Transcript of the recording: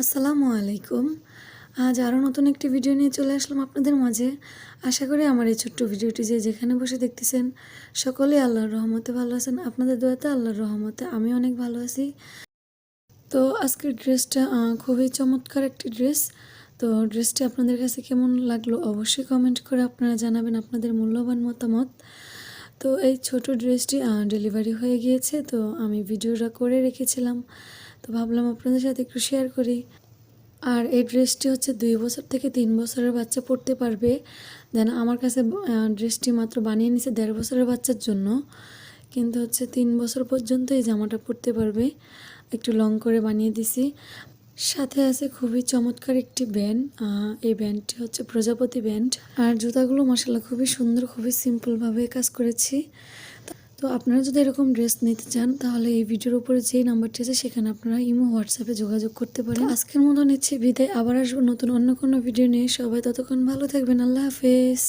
আসসালামু আলাইকুম। আজ আরও নতুন একটি ভিডিও নিয়ে চলে আসলাম আপনাদের মাঝে। আশা করি আমার এই ছোট্ট ভিডিওটি যে যেখানে বসে দেখতেছেন, সকলে আল্লাহর রহমতে ভালো আছেন। আপনাদের দোয়াতে আল্লাহর রহমতে আমি অনেক ভালো আছি। তো আজকের ড্রেসটা খুবই চমৎকার একটি ড্রেস তো ড্রেসটি আপনাদের কাছে কেমন লাগল অবশ্যই কমেন্ট করে আপনারা জানাবেন আপনাদের মূল্যবান মতামত। তো এই ছোট ড্রেসটি ডেলিভারি হয়ে গিয়েছে। তো আমি ভিডিওটা করে রেখেছিলাম। তো ভাবলাম আপনাদের সাথে একটু শেয়ার করি। আর এই ড্রেসটি হচ্ছে দুই বছর থেকে তিন বছরের বাচ্চা পরতে পারবে। দেন আমার কাছে ড্রেসটি মাত্র বানিয়ে নিছে দেড় বছরের বাচ্চার জন্য। কিন্তু হচ্ছে তিন বছর পর্যন্ত এই জামাটা পরতে পারবে। একটু লং করে বানিয়ে দিছি। সাথে আছে খুবই চমৎকার একটি ব্যান্ড এই ব্যান্ডটি হচ্ছে প্রজাপতি ব্যান্ড আর জুতাগুলো মশলা খুবই সুন্দর, খুবই সিম্পলভাবে কাজ করেছি। তো আপনারা যদি এরকম ড্রেস নিতে চান তাহলে এই ভিডিওর উপরে যেই নাম্বারটি আছে সেখানে আপনারা ইমো হোয়াটসঅ্যাপে যোগাযোগ করতে পারেন। আজকের মতো নিচ্ছি বিদায়। আবার আসব নতুন অন্য কোনো ভিডিও নিয়ে। সবাই ততক্ষণ ভালো থাকবেন। আল্লাহ হাফেজ।